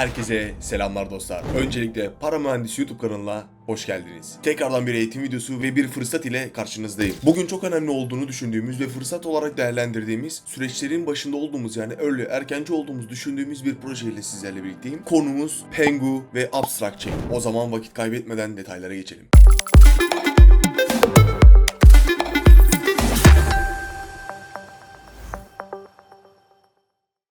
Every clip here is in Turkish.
Herkese selamlar dostlar. Öncelikle Para Mühendisi YouTube kanalına hoş geldiniz. Tekrardan bir eğitim videosu ve bir fırsat ile karşınızdayım. Bugün çok önemli olduğunu düşündüğümüz ve fırsat olarak değerlendirdiğimiz süreçlerin başında olduğumuz yani early, erkenci olduğumuz düşündüğümüz bir projeyle sizlerle birlikteyim. Konumuz Pengu ve Abstract Chain. O zaman vakit kaybetmeden detaylara geçelim.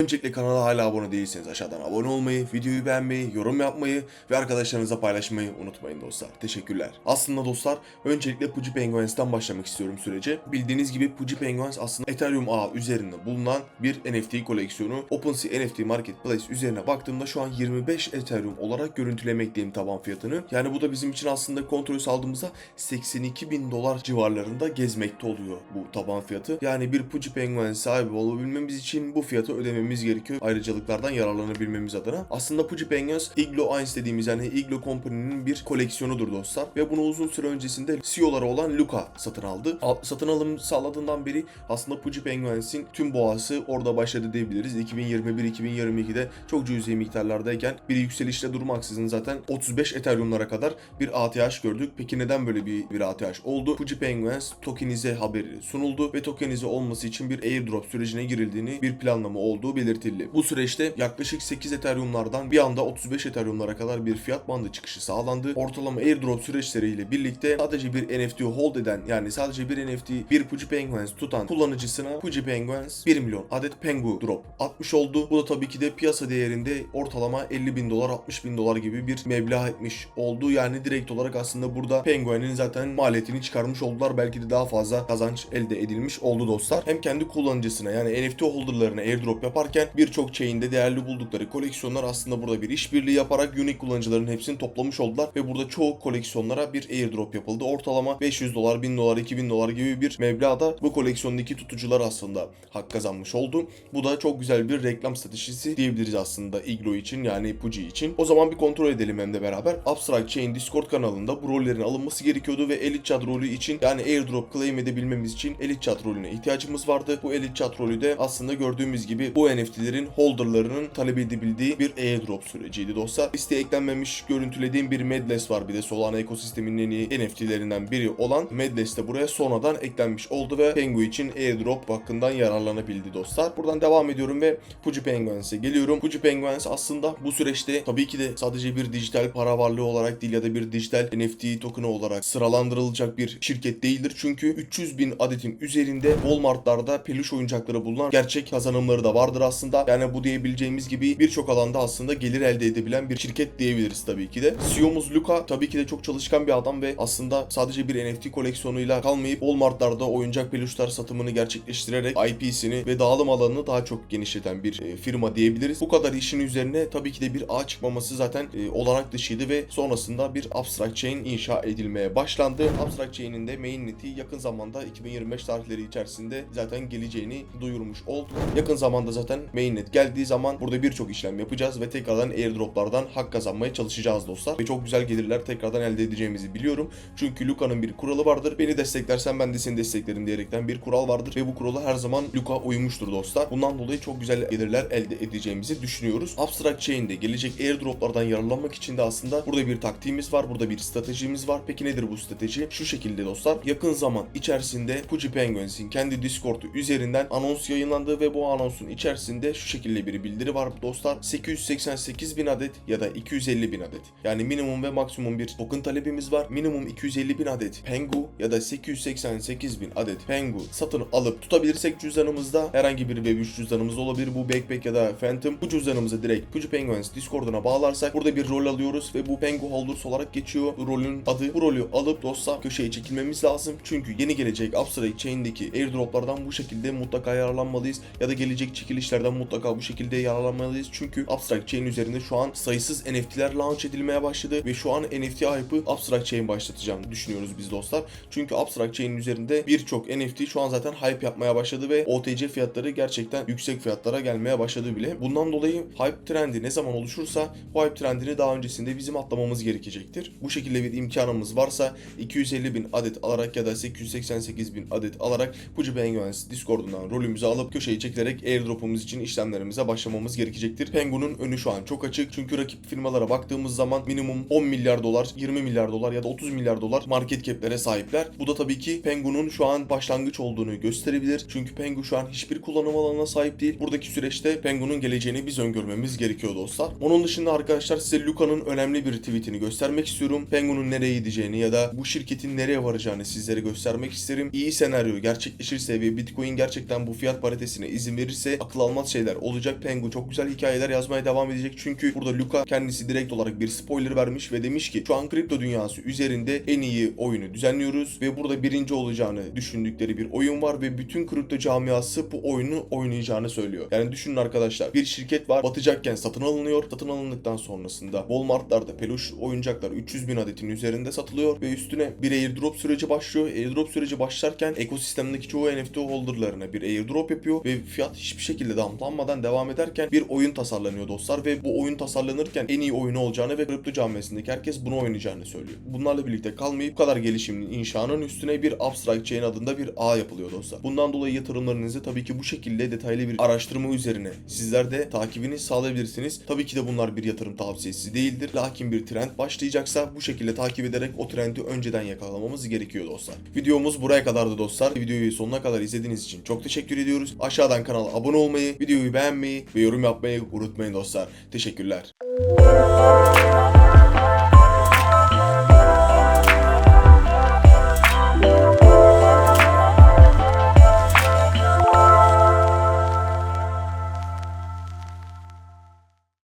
Öncelikle kanala hala abone değilseniz aşağıdan abone olmayı, videoyu beğenmeyi, yorum yapmayı ve arkadaşlarınıza paylaşmayı unutmayın dostlar. Teşekkürler. Aslında dostlar öncelikle Puji Penguins'ten başlamak istiyorum sürece. Bildiğiniz gibi Puji Penguins aslında Ethereum ağı üzerinde bulunan bir NFT koleksiyonu. OpenSea NFT Marketplace üzerine baktığımda şu an 25 Ethereum olarak görüntülemekteyim taban fiyatını. Yani bu da bizim için aslında kontrol saldığımızda 82 bin dolar civarlarında gezmekte oluyor bu taban fiyatı. Yani bir Puji Penguin sahibi olabilmemiz için bu fiyatı ödememiz gerekiyor. Ayrıcalıklardan yararlanabilmemiz adına. Aslında Puji Penguins Iglo Eins dediğimiz yani Iglo Company'nin bir koleksiyonudur dostlar. Ve bunu uzun süre öncesinde CEO'ları olan Luca satın aldı. Al- satın alım sağladığından beri aslında Puji Penguins'in tüm boğası orada başladı diyebiliriz. 2021-2022'de çok cüzi miktarlardayken bir yükselişte durmaksızın zaten 35 Ethereum'lara kadar bir ATH gördük. Peki neden böyle bir, bir ATH oldu? Puji Penguins tokenize haberi sunuldu ve tokenize olması için bir airdrop sürecine girildiğini bir planlama olduğu belirtildi. Bu süreçte yaklaşık 8 Ethereum'lardan bir anda 35 Ethereum'lara kadar bir fiyat bandı çıkışı sağlandı. Ortalama airdrop süreçleriyle birlikte sadece bir NFT hold eden yani sadece bir NFT bir Puji Penguins tutan kullanıcısına Puji Penguins 1 milyon adet Pengu drop atmış oldu. Bu da tabii ki de piyasa değerinde ortalama 50 bin dolar 60 bin dolar gibi bir meblağ etmiş oldu. Yani direkt olarak aslında burada Penguin'in zaten maliyetini çıkarmış oldular. Belki de daha fazla kazanç elde edilmiş oldu dostlar. Hem kendi kullanıcısına yani NFT holderlarına airdrop yaparken birçok chain'de değerli buldukları koleksiyonlar aslında burada bir işbirliği yaparak unique kullanıcıların hepsini toplamış oldular ve burada çoğu koleksiyonlara bir airdrop yapıldı. Ortalama 500 dolar, 1000 dolar, 2000 dolar gibi bir meblağda bu koleksiyondaki tutucular aslında hak kazanmış oldu. Bu da çok güzel bir reklam stratejisi diyebiliriz aslında Iglo için yani Puji için. O zaman bir kontrol edelim hem de beraber. Abstract Chain Discord kanalında bu rollerin alınması gerekiyordu ve Elite Chat rolü için yani airdrop claim edebilmemiz için Elite Chat rolüne ihtiyacımız vardı. Bu Elite Chat rolü de aslında gördüğümüz gibi bu NFT'lerin holderlarının talep edebildiği bir airdrop süreciydi dostlar. Listeye eklenmemiş görüntülediğim bir Medless var bir de Solana ekosisteminin en iyi NFT'lerinden biri olan Medless de buraya sonradan eklenmiş oldu ve Pengu için airdrop hakkından yararlanabildi dostlar. Buradan devam ediyorum ve Puji Penguins'e geliyorum. Puji Penguins aslında bu süreçte tabii ki de sadece bir dijital para varlığı olarak değil ya da bir dijital NFT token'ı olarak sıralandırılacak bir şirket değildir. Çünkü 300 bin adetin üzerinde Walmart'larda peluş oyuncakları bulunan gerçek kazanımları da vardır aslında. Yani bu diyebileceğimiz gibi birçok alanda aslında gelir elde edebilen bir şirket diyebiliriz tabii ki de. CEO'muz Luca tabii ki de çok çalışkan bir adam ve aslında sadece bir NFT koleksiyonuyla kalmayıp Walmart'larda oyuncak peluşlar satımını gerçekleştirerek IP'sini ve dağılım alanını daha çok genişleten bir e, firma diyebiliriz. Bu kadar işin üzerine tabii ki de bir ağ çıkmaması zaten e, olanak dışıydı ve sonrasında bir Abstract Chain inşa edilmeye başlandı. Abstract Chain'in de mainnet'i yakın zamanda 2025 tarihleri içerisinde zaten geleceğini duyurmuş oldu. Yakın zamanda zaten mainnet geldiği zaman burada birçok işlem yapacağız ve tekrardan airdroplardan hak kazanmaya çalışacağız dostlar. Ve çok güzel gelirler tekrardan elde edeceğimizi biliyorum. Çünkü Luca'nın bir kuralı vardır. Beni desteklersen ben de seni desteklerim diyerekten bir kural vardır ve bu kurala her zaman Luca uymuştur dostlar. Bundan dolayı çok güzel gelirler elde edeceğimizi düşünüyoruz. Abstract Chain'de gelecek airdroplardan yararlanmak için de aslında burada bir taktiğimiz var. Burada bir stratejimiz var. Peki nedir bu strateji? Şu şekilde dostlar. Yakın zaman içerisinde Puji Penguins'in kendi Discord'u üzerinden anons yayınlandı ve bu anonsun içerisinde şu şekilde bir bildiri var dostlar. 888 bin adet ya da 250 bin adet. Yani minimum ve maksimum bir token talebimiz var. Minimum 250 bin adet Pengu ya da 888 bin adet Pengu satın alıp tutabilirsek cüzdanımızda herhangi bir Web3 cüzdanımız olabilir. Bu Backpack ya da Phantom. Bu cüzdanımızı direkt Puji Penguins Discord'una bağlarsak burada bir rol alıyoruz ve bu Pengu Holders olarak geçiyor. Bu rolün adı. Bu rolü alıp dostlar köşeye çekilmemiz lazım. Çünkü yeni gelecek Abstract Chain'deki airdroplardan bu şekilde mutlaka yararlanmalıyız. Ya da gelecek çekilişlerden mutlaka bu şekilde yararlanmalıyız. Çünkü Abstract Chain üzerinde şu an sayısız NFT'ler launch edilmeye başladı ve şu an NFT hype'ı Abstract Chain başlatacağını düşünüyoruz biz dostlar. Çünkü Abstract Chain'in üzerinde birçok NFT şu an zaten hype yapmaya başladı ve OTC fiyatları gerçekten yüksek fiyatlara gelmeye başladı bile. Bundan dolayı hype trendi ne zaman oluşursa bu hype trendini daha öncesinde bizim atlamamız gerekecektir. Bu şekilde bir imkanımız varsa 250 bin adet alarak ya da 888 bin adet alarak Puji Penguins Discord'undan rolümüzü alıp köşeyi çekilerek airdrop'umuzu yapmamız için işlemlerimize başlamamız gerekecektir. Pengu'nun önü şu an çok açık. Çünkü rakip firmalara baktığımız zaman minimum 10 milyar dolar, 20 milyar dolar ya da 30 milyar dolar market cap'lere sahipler. Bu da tabii ki Pengu'nun şu an başlangıç olduğunu gösterebilir. Çünkü Pengu şu an hiçbir kullanım alanına sahip değil. Buradaki süreçte Pengu'nun geleceğini biz öngörmemiz gerekiyor dostlar. Onun dışında arkadaşlar size Luka'nın önemli bir tweetini göstermek istiyorum. Pengu'nun nereye gideceğini ya da bu şirketin nereye varacağını sizlere göstermek isterim. İyi senaryo gerçekleşirse ve Bitcoin gerçekten bu fiyat paritesine izin verirse akıl almaz şeyler olacak. Pengu çok güzel hikayeler yazmaya devam edecek. Çünkü burada Luka kendisi direkt olarak bir spoiler vermiş ve demiş ki şu an kripto dünyası üzerinde en iyi oyunu düzenliyoruz ve burada birinci olacağını düşündükleri bir oyun var ve bütün kripto camiası bu oyunu oynayacağını söylüyor. Yani düşünün arkadaşlar bir şirket var batacakken satın alınıyor. Satın alındıktan sonrasında Walmart'larda peluş oyuncaklar 300 bin adetin üzerinde satılıyor ve üstüne bir airdrop süreci başlıyor. Airdrop süreci başlarken ekosistemdeki çoğu NFT holderlarına bir airdrop yapıyor ve fiyat hiçbir şekilde damlanmadan devam ederken bir oyun tasarlanıyor dostlar ve bu oyun tasarlanırken en iyi oyunu olacağını ve kripto camiasındaki herkes bunu oynayacağını söylüyor. Bunlarla birlikte kalmayıp bu kadar gelişimin inşanın üstüne bir abstract chain adında bir ağ yapılıyor dostlar. Bundan dolayı yatırımlarınızı tabii ki bu şekilde detaylı bir araştırma üzerine sizler de takibini sağlayabilirsiniz. Tabii ki de bunlar bir yatırım tavsiyesi değildir. Lakin bir trend başlayacaksa bu şekilde takip ederek o trendi önceden yakalamamız gerekiyor dostlar. Videomuz buraya kadardı dostlar. Videoyu sonuna kadar izlediğiniz için çok teşekkür ediyoruz. Aşağıdan kanala abone olmayı, videoyu beğenmeyi ve yorum yapmayı unutmayın dostlar. Teşekkürler.